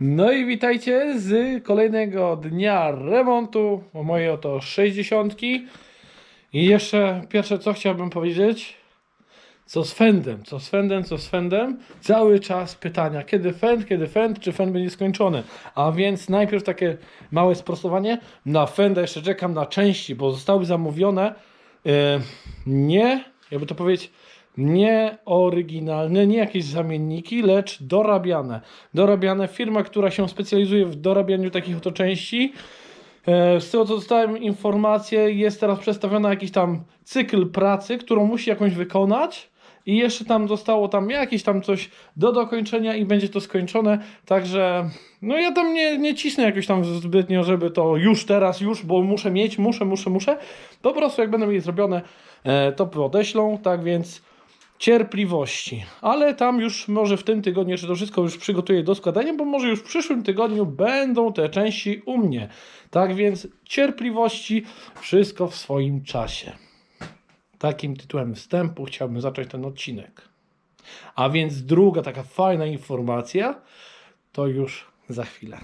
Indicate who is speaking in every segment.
Speaker 1: No i witajcie z kolejnego dnia remontu mojej oto 60. I jeszcze pierwsze co chciałbym powiedzieć, co z fendem, co z fendem, co z fendem. Cały czas pytania, kiedy fend, kiedy fend, czy fend będzie skończony. A więc najpierw takie małe sprostowanie. Na fenda jeszcze czekam na części, bo zostały zamówione e, nie, jakby to powiedzieć, nie oryginalne, nie jakieś zamienniki, lecz dorabiane. Dorabiane. Firma, która się specjalizuje w dorabianiu takich oto części. E, Z tego co dostałem informację, jest teraz przedstawiona jakiś tam cykl pracy, którą musi jakąś wykonać. I jeszcze tam zostało tam jakieś tam coś do dokończenia i będzie to skończone. Także no ja tam nie, nie cisnę jakoś tam zbytnio, żeby to już teraz, już, bo muszę mieć, muszę, muszę, muszę. Po prostu jak będą mieli zrobione, e, to odeślą. Tak więc cierpliwości. Ale tam już może w tym tygodniu jeszcze to wszystko już przygotuję do składania, bo może już w przyszłym tygodniu będą te części u mnie. Tak więc cierpliwości, wszystko w swoim czasie. Takim tytułem wstępu chciałbym zacząć ten odcinek. A więc druga taka fajna informacja to już za chwilę.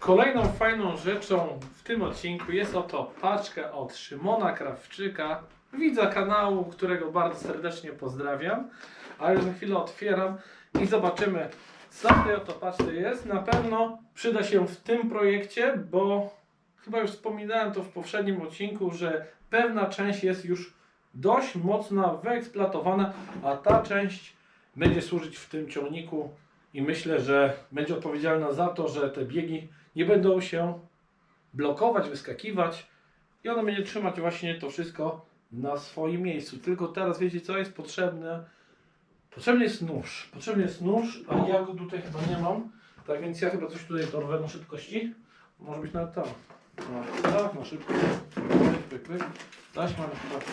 Speaker 1: Kolejną fajną rzeczą w tym odcinku jest oto paczka od Szymona Krawczyka, widza kanału, którego bardzo serdecznie pozdrawiam. A już za chwilę otwieram i zobaczymy, tej oto paczce jest. Na pewno przyda się w tym projekcie, bo chyba już wspominałem to w poprzednim odcinku, że pewna część jest już dość mocno wyeksploatowana, a ta część będzie służyć w tym ciągniku i myślę, że będzie odpowiedzialna za to, że te biegi nie będą się blokować, wyskakiwać i ona będzie trzymać właśnie to wszystko na swoim miejscu. Tylko teraz wiecie co jest potrzebne? Potrzebny jest nóż. Potrzebny jest nóż, a ja go tutaj chyba nie mam. Tak więc ja chyba coś tutaj dorwę na szybkości. Może być nawet tam. No, tak, na szybko. Pyk, pyk. Taśma chyba.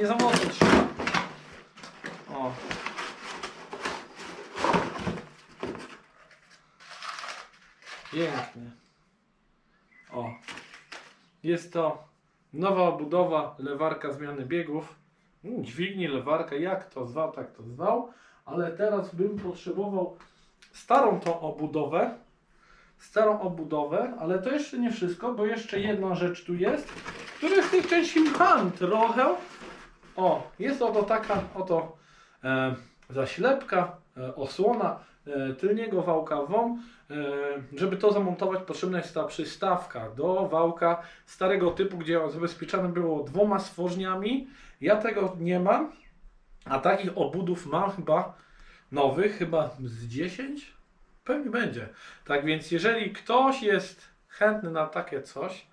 Speaker 1: Nie za mocno trzyma. O. Pięknie. O. Jest to nowa obudowa, lewarka zmiany biegów. Mm, Dźwigni, lewarka, jak to zwał, tak to zwał. Ale teraz bym potrzebował starą tą obudowę. Starą obudowę, ale to jeszcze nie wszystko, bo jeszcze jedna rzecz tu jest, której z tych części mam trochę. O, jest oto taka oto e, zaślepka, e, osłona tylniego wałka WOM. E, żeby to zamontować, potrzebna jest ta przystawka do wałka starego typu, gdzie zabezpieczane było dwoma stworzniami. Ja tego nie mam, a takich obudów mam chyba nowych, chyba z 10? Pewnie będzie. Tak więc, jeżeli ktoś jest chętny na takie coś,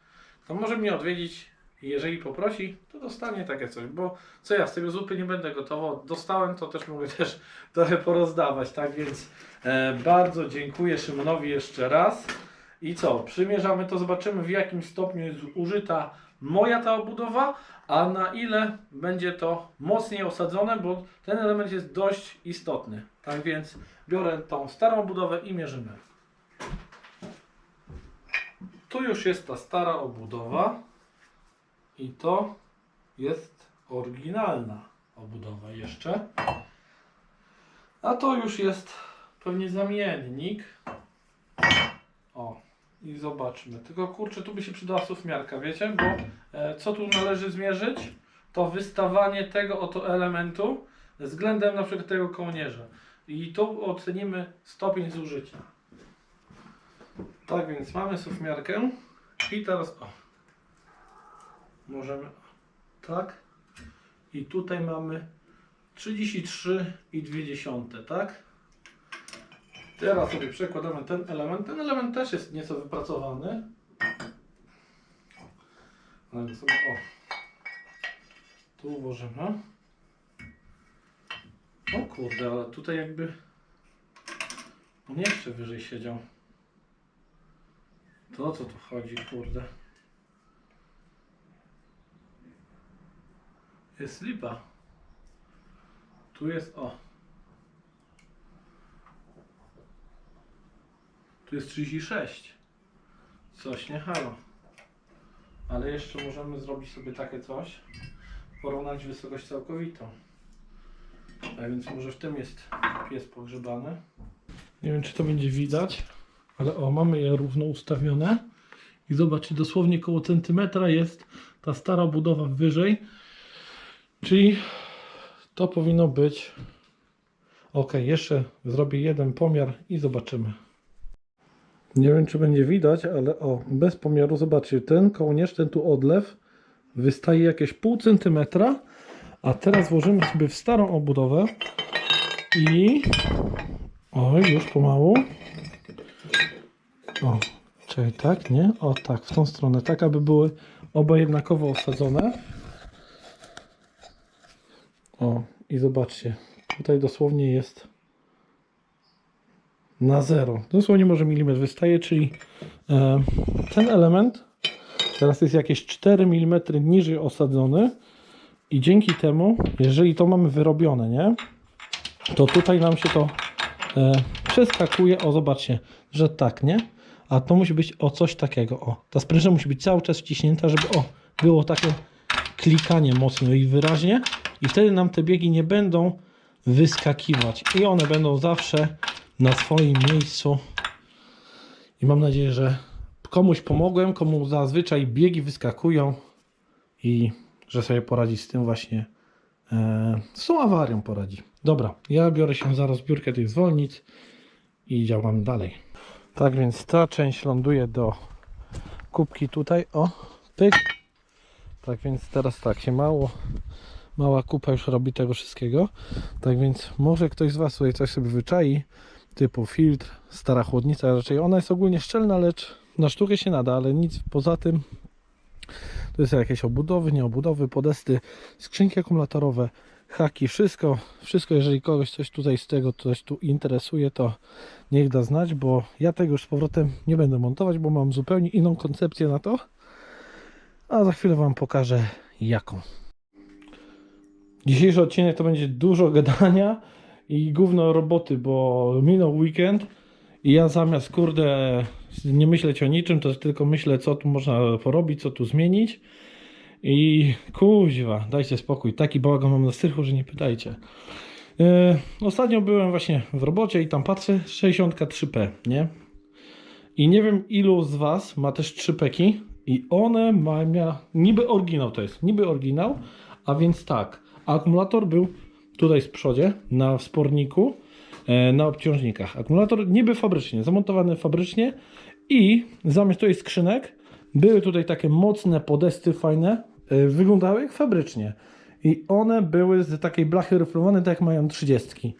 Speaker 1: to może mnie odwiedzić. I Jeżeli poprosi, to dostanie takie coś, bo co ja z tego zupy nie będę gotował. Dostałem, to też mogę też trochę porozdawać. Tak więc e, bardzo dziękuję Szymonowi jeszcze raz. I co? Przymierzamy to, zobaczymy w jakim stopniu jest użyta moja ta obudowa, a na ile będzie to mocniej osadzone, bo ten element jest dość istotny. Tak więc biorę tą starą budowę i mierzymy. Tu już jest ta stara obudowa i to jest oryginalna obudowa jeszcze. A to już jest pewnie zamiennik. O, i zobaczmy. Tylko kurczę, tu by się przydała sufmiarka, wiecie? Bo e, co tu należy zmierzyć? To wystawanie tego oto elementu względem na przykład tego kołnierza. I tu ocenimy stopień zużycia. Tak więc mamy sufmiarkę i teraz o. Możemy tak. I tutaj mamy 33,2, tak? Teraz sobie przekładamy ten element. Ten element też jest nieco wypracowany. Ale sobie, o. Tu ułożymy. O kurde, ale tutaj jakby on jeszcze wyżej siedział. To o co tu chodzi, kurde? Jest lipa. Tu jest, o. Tu jest 36. Coś nie halo. Ale jeszcze możemy zrobić sobie takie coś. Porównać wysokość całkowitą. A więc może w tym jest pies pogrzebany. Nie wiem, czy to będzie widać, ale o, mamy je równo ustawione. I zobaczcie, dosłownie koło centymetra jest ta stara budowa wyżej. Czyli to powinno być. Ok, jeszcze zrobię jeden pomiar i zobaczymy. Nie wiem, czy będzie widać, ale o, bez pomiaru, zobaczcie, ten kołnierz, ten tu odlew wystaje jakieś pół centymetra, a teraz włożymy sobie w starą obudowę i oj, już pomału. O, czyli tak, nie? O, tak, w tą stronę, tak, aby były oba jednakowo osadzone. O, i zobaczcie, tutaj dosłownie jest na zero. Dosłownie może milimetr wystaje, czyli e, ten element teraz jest jakieś 4 mm niżej osadzony i dzięki temu, jeżeli to mamy wyrobione, nie? To tutaj nam się to e, przeskakuje, o zobaczcie, że tak, nie? A to musi być o coś takiego, o. Ta sprężyna musi być cały czas wciśnięta, żeby o, było takie klikanie mocno i wyraźnie i wtedy nam te biegi nie będą wyskakiwać i one będą zawsze na swoim miejscu i mam nadzieję, że komuś pomogłem, komu zazwyczaj biegi wyskakują i że sobie poradzi z tym właśnie e, z tą awarią poradzi. Dobra, ja biorę się za rozbiórkę tych zwolnic i działamy dalej. Tak więc ta część ląduje do kubki tutaj, o, pyk. Tak więc teraz tak się mało, mała kupa już robi tego wszystkiego. Tak więc może ktoś z Was tutaj coś sobie wyczai, typu filtr, stara chłodnica, raczej ona jest ogólnie szczelna, lecz na sztukę się nada, ale nic poza tym. To jest jakieś obudowy, nieobudowy, podesty, skrzynki akumulatorowe, haki, wszystko, wszystko, jeżeli kogoś coś tutaj z tego coś tu interesuje, to niech da znać, bo ja tego już z powrotem nie będę montować, bo mam zupełnie inną koncepcję na to. A za chwilę Wam pokażę jaką. Dzisiejszy odcinek to będzie dużo gadania i gówno roboty, bo minął weekend i ja zamiast kurde nie myśleć o niczym, to tylko myślę co tu można porobić, co tu zmienić i kuźwa, dajcie spokój, taki bałagan mam na strychu, że nie pytajcie. Yy, ostatnio byłem właśnie w robocie i tam patrzę 63P, nie? I nie wiem ilu z Was ma też 3 peki i one mają, niby oryginał to jest, niby oryginał, a więc tak, akumulator był tutaj z przodzie na sporniku, e, na obciążnikach. Akumulator niby fabrycznie, zamontowany fabrycznie i zamiast tutaj skrzynek były tutaj takie mocne podesty fajne, e, wyglądały jak fabrycznie. I one były z takiej blachy ryflowanej, tak jak mają 30.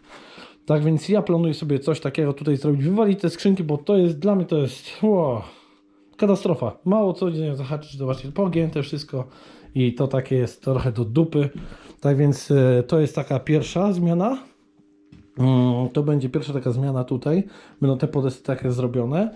Speaker 1: Tak więc ja planuję sobie coś takiego tutaj zrobić, wywalić te skrzynki, bo to jest dla mnie to jest wow, katastrofa. Mało co nie zahaczyć, zobaczcie, pogięte wszystko i to takie jest trochę do dupy. Tak więc e, to jest taka pierwsza zmiana. Mm, To będzie pierwsza taka zmiana tutaj. Będą te podesty takie zrobione.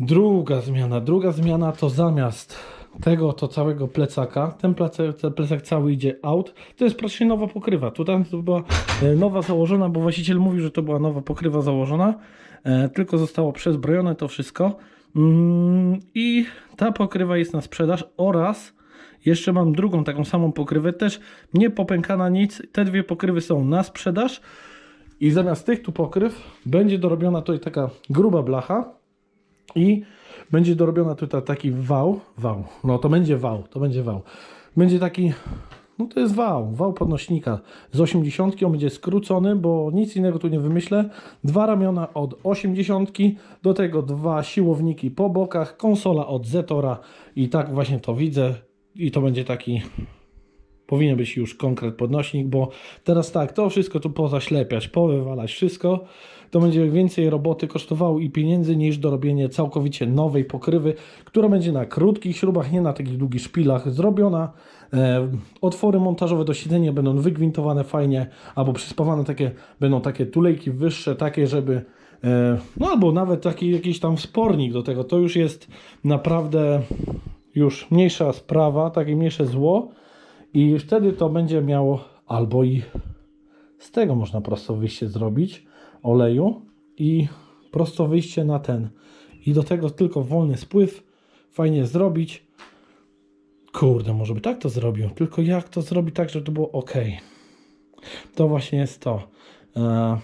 Speaker 1: Druga zmiana. Druga zmiana to zamiast tego to całego plecaka, ten plecak, ten plecak cały idzie out. To jest praktycznie nowa pokrywa. Tutaj to była e, nowa założona, bo właściciel mówił, że to była nowa pokrywa założona. E, Tylko zostało przezbrojone to wszystko. Mm, I ta pokrywa jest na sprzedaż oraz jeszcze mam drugą taką samą pokrywę, też nie popękana nic. Te dwie pokrywy są na sprzedaż. I zamiast tych tu pokryw będzie dorobiona tutaj taka gruba blacha i będzie dorobiona tutaj taki wał. Wał. No to będzie wał, to będzie wał. Będzie taki, no to jest wał, wał podnośnika z 80. On będzie skrócony, bo nic innego tu nie wymyślę. Dwa ramiona od 80. Do tego dwa siłowniki po bokach, konsola od Zetora i tak właśnie to widzę. I to będzie taki powinien być już konkret podnośnik, bo teraz tak, to wszystko tu pozaślepiać, powywalać wszystko, to będzie więcej roboty kosztowało i pieniędzy niż dorobienie całkowicie nowej pokrywy, która będzie na krótkich śrubach, nie na takich długich szpilach zrobiona. E, otwory montażowe do siedzenia będą wygwintowane fajnie, albo przyspawane takie, będą takie tulejki wyższe, takie, żeby e, no albo nawet taki jakiś tam spornik do tego, to już jest naprawdę już mniejsza sprawa, takie mniejsze zło i wtedy to będzie miało albo i z tego można prosto wyjście zrobić oleju i prosto wyjście na ten. I do tego tylko wolny spływ fajnie zrobić. Kurde, może by tak to zrobił tylko jak to zrobić tak, żeby to było ok to właśnie jest to. E,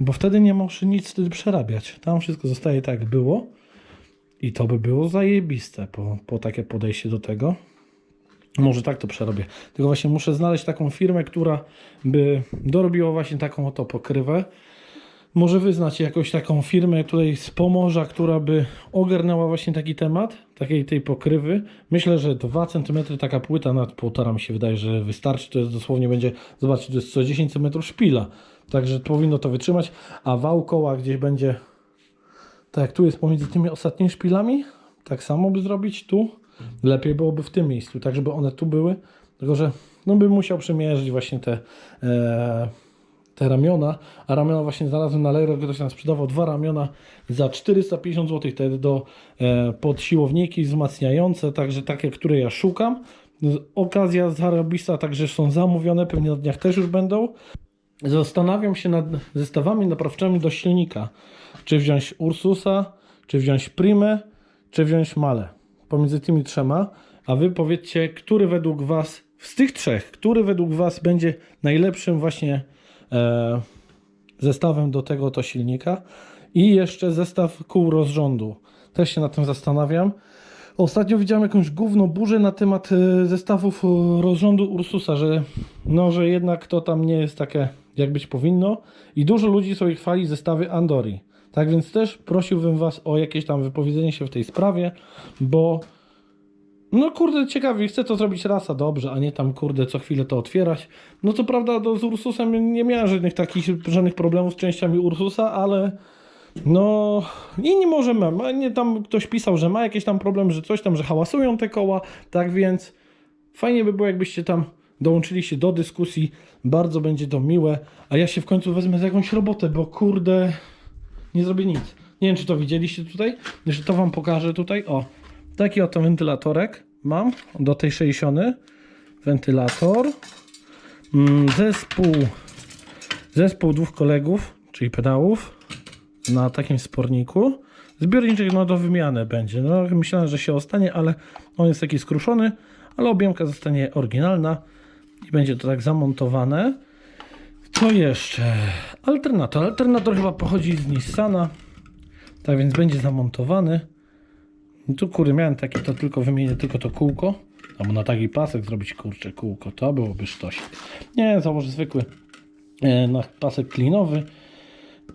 Speaker 1: bo wtedy nie muszę nic wtedy przerabiać. Tam wszystko zostaje tak jak było. I to by było zajebiste po, po takie podejście do tego. Może tak to przerobię. Tylko właśnie muszę znaleźć taką firmę, która by dorobiła właśnie taką oto pokrywę. Może wy znacie jakąś taką firmę tutaj z Pomorza, która by ogarnęła właśnie taki temat, takiej tej pokrywy. Myślę, że 2 cm taka płyta nad półtora mi się wydaje, że wystarczy. To jest dosłownie będzie, zobaczcie, to jest co 10 cm szpila. Także powinno to wytrzymać, a wał koła gdzieś będzie tak jak tu jest pomiędzy tymi ostatnimi szpilami, tak samo by zrobić tu. Lepiej byłoby w tym miejscu, tak żeby one tu były. Tylko, że no bym musiał przymierzyć właśnie te, e, te ramiona, a ramiona właśnie znalazłem na Allegro, ktoś nam sprzedawał dwa ramiona za 450 zł, te do e, pod siłowniki wzmacniające, także takie, które ja szukam. Z- Okazja zarobista, także są zamówione, pewnie na dniach też już będą. Zastanawiam się nad zestawami naprawczymi do silnika. Czy wziąć Ursusa, czy wziąć Primę, czy wziąć Male. Pomiędzy tymi trzema. A wy powiedzcie, który według was, z tych trzech, który według was będzie najlepszym właśnie e, zestawem do tego to silnika. I jeszcze zestaw kół rozrządu. Też się nad tym zastanawiam. Ostatnio widziałem jakąś gówno burzę na temat e, zestawów e, rozrządu Ursusa, że no, że jednak to tam nie jest takie jak być powinno i dużo ludzi sobie chwali zestawy Andori. Tak więc też prosiłbym was o jakieś tam wypowiedzenie się w tej sprawie, bo no kurde ciekawi, chcę to zrobić raz, a dobrze, a nie tam kurde co chwilę to otwierać. No co prawda do, z Ursusem nie miałem żadnych takich, żadnych problemów z częściami Ursusa, ale no, inni może ma, ma, nie tam ktoś pisał, że ma jakiś tam problem, że coś tam, że hałasują te koła, tak więc fajnie by było, jakbyście tam dołączyli się do dyskusji, bardzo będzie to miłe, a ja się w końcu wezmę za jakąś robotę, bo kurde, nie zrobię nic. Nie wiem, czy to widzieliście tutaj, jeszcze to wam pokażę tutaj, o, taki oto wentylatorek mam do tej 60, wentylator, mm, zespół, zespół dwóch kolegów, czyli pedałów, na takim sporniku. Zbiorniczek no do wymiany będzie. No, myślałem, że się ostanie, ale on jest taki skruszony, ale objęka zostanie oryginalna i będzie to tak zamontowane. Co jeszcze? Alternator. Alternator chyba pochodzi z Nissana, tak więc będzie zamontowany. I tu kurde miałem taki, to tylko wymienię tylko to kółko. Albo na taki pasek zrobić kurcze kółko, to byłoby sztosik. Nie, założę zwykły e, na pasek klinowy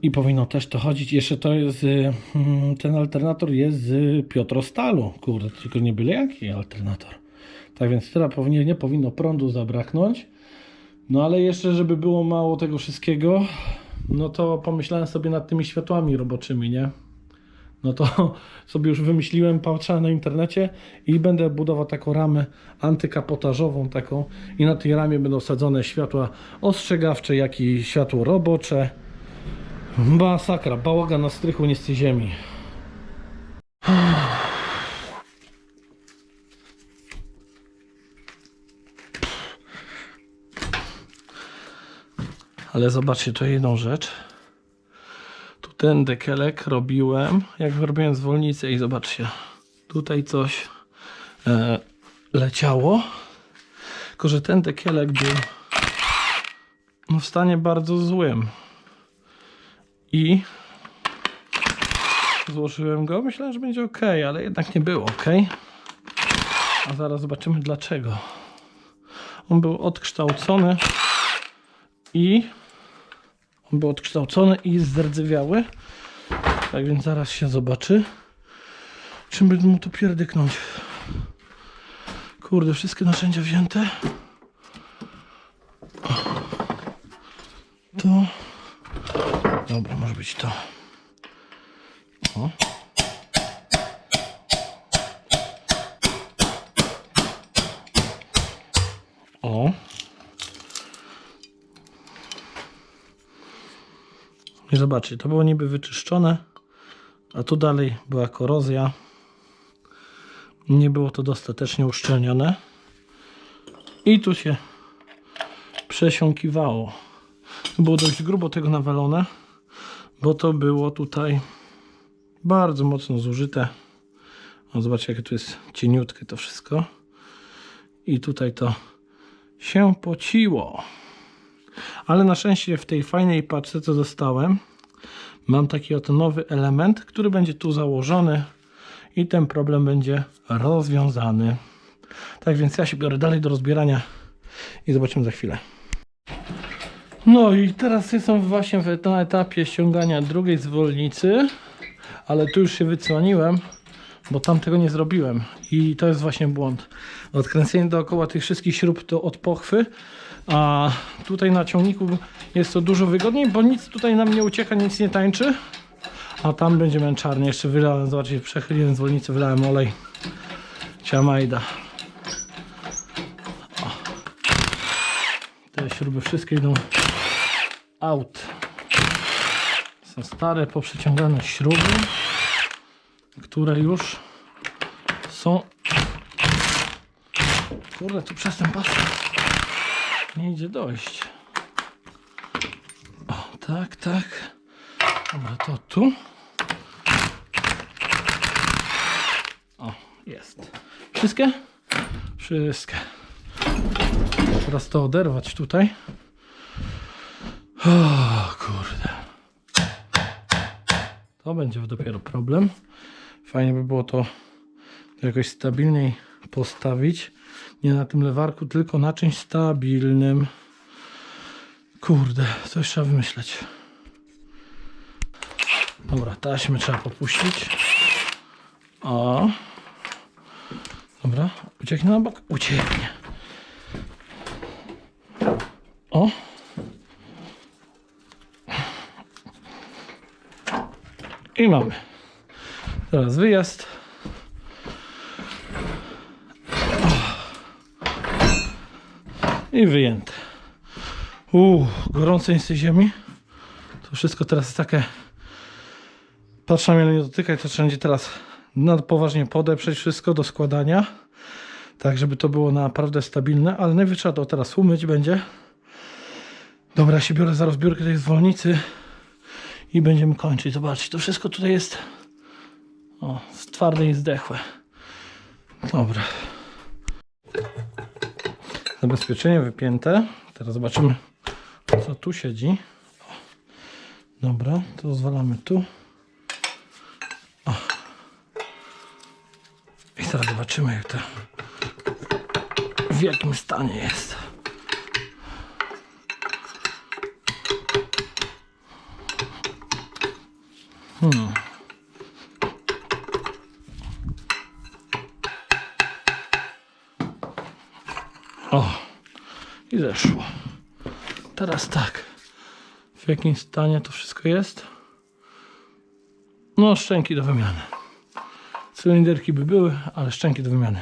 Speaker 1: i powinno też to chodzić. Jeszcze to jest, y, mm, ten alternator jest z Piotrostalu. Kurde, tylko nie byle jaki alternator. Tak więc teraz powinien, nie powinno prądu zabraknąć. No ale jeszcze, żeby było mało tego wszystkiego, no to pomyślałem sobie nad tymi światłami roboczymi, nie? No to sobie już wymyśliłem, patrzałem na internecie i będę budował taką ramę antykapotażową taką i na tej ramie będą wsadzone światła ostrzegawcze, jak i światło robocze. Masakra, bałagan na strychu nie z tej ziemi. Ale zobaczcie tu jedną rzecz. Tu ten dekelek robiłem, jak robiłem zwolnicę i zobaczcie, tutaj coś e, leciało. Tylko, że ten dekelek był no, w stanie bardzo złym. I złożyłem go. Myślałem, że będzie ok, ale jednak nie było ok. A zaraz zobaczymy dlaczego. On był odkształcony i on był odkształcony i zardzewiały. Tak więc zaraz się zobaczy. Czym by mu to pierdyknąć? Kurde, wszystkie narzędzia wzięte. To. Dobra, może być to. O. I zobaczcie, to było niby wyczyszczone, a tu dalej była korozja. Nie było to dostatecznie uszczelnione. I tu się przesiąkiwało. Było dość grubo tego nawalone, bo to było tutaj bardzo mocno zużyte. O, zobaczcie, jakie tu jest cieniutkie to wszystko. I tutaj to się pociło. Ale na szczęście w tej fajnej paczce, co dostałem, mam taki oto nowy element, który będzie tu założony i ten problem będzie rozwiązany. Tak więc ja się biorę dalej do rozbierania i zobaczymy za chwilę. No i teraz jestem właśnie na etapie ściągania drugiej zwolnicy, ale tu już się wycłoniłem, bo tam tego nie zrobiłem i to jest właśnie błąd. Odkręcenie dookoła tych wszystkich śrub to od pochwy, a tutaj na ciągniku jest to dużo wygodniej, bo nic tutaj nam nie ucieka, nic nie tańczy, a tam będzie męczarnie. Jeszcze wylałem, zobaczcie, przechyliłem zwolnicę, wylałem olej. Ciamajda. Te śruby wszystkie idą out. Są stare, poprzeciągane śruby, które już są. Kurde, tu przez ten pas nie idzie dojść. O, tak, tak. Dobra, to tu. O, jest. Wszystkie? Wszystkie. Teraz to oderwać tutaj. O, kurde. To będzie dopiero problem. Fajnie by było to jakoś stabilniej postawić. Nie na tym lewarku, tylko na czymś stabilnym. Kurde, coś trzeba wymyśleć. Dobra, taśmy trzeba popuścić. O. Dobra, ucieknie na bok. Ucieknie. O. I mamy. Teraz wyjazd. I wyjęte. Uuu, gorące jest tej ziemi. To wszystko teraz jest takie. Patrz na mnie, ale nie dotykaj, to trzeba będzie teraz na poważnie podeprzeć wszystko do składania. Tak, żeby to było naprawdę stabilne, ale najwyżej trzeba to teraz umyć będzie. Dobra, ja się biorę za rozbiórkę tej zwolnicy i będziemy kończyć. Zobaczcie, to wszystko tutaj jest o, twarde i zdechłe. Dobra. Zabezpieczenie wypięte. Teraz zobaczymy, co tu siedzi. Dobra, to zwalamy tu. O. I teraz zobaczymy, jak to w jakim stanie jest. Hmm. I zeszło. Teraz tak. W jakim stanie to wszystko jest? No, szczęki do wymiany. Cylinderki by były, ale szczęki do wymiany.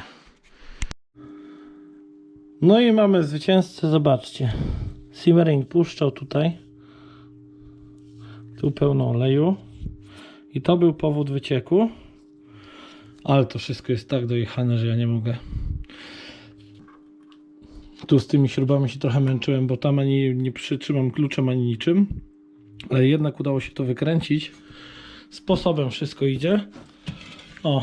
Speaker 1: No i mamy zwycięzcę, zobaczcie. Simmering puszczał tutaj. Tu pełno oleju. I to był powód wycieku. Ale to wszystko jest tak dojechane, że ja nie mogę. Tu z tymi śrubami się trochę męczyłem, bo tam ani nie przytrzymam kluczem, ani niczym. Ale jednak udało się to wykręcić. Sposobem wszystko idzie. O.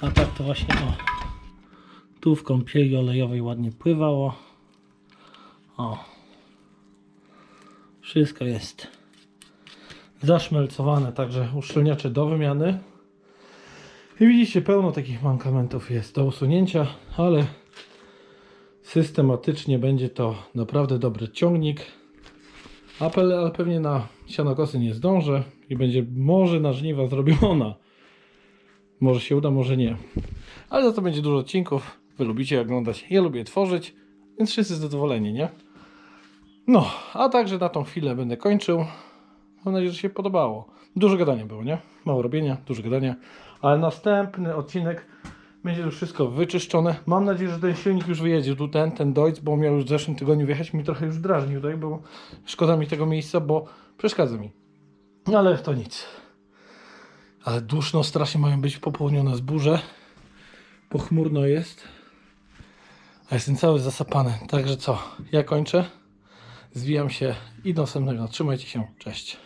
Speaker 1: A tak to właśnie o. Tu w kąpieli olejowej ładnie pływało. O. Wszystko jest zaszmelcowane, także uszczelniacze do wymiany. I widzicie, pełno takich mankamentów jest do usunięcia, ale systematycznie będzie to naprawdę dobry ciągnik. Apel, ale pewnie na sianokosy nie zdążę i będzie może na żniwa zrobiona. Może się uda, może nie. Ale za to będzie dużo odcinków. Wy lubicie oglądać, ja lubię tworzyć, więc wszyscy zadowoleni, nie? No, a także na tą chwilę będę kończył. Mam nadzieję, że się podobało. Dużo gadania było, nie? Mało robienia, dużo gadania. Ale następny odcinek będzie już wszystko wyczyszczone. Mam nadzieję, że ten silnik już wyjedzie. Tu ten, ten Deutz, bo miał już w zeszłym tygodniu wjechać. Mi trochę już drażnił, tak? Bo szkoda mi tego miejsca, bo przeszkadza mi. No ale to nic. Ale duszno strasznie mają być popołudnione zbóże. Pochmurno jest. A jestem cały zasapany. Także co? Ja kończę. Zwijam się i do następnego. Trzymajcie się. Cześć.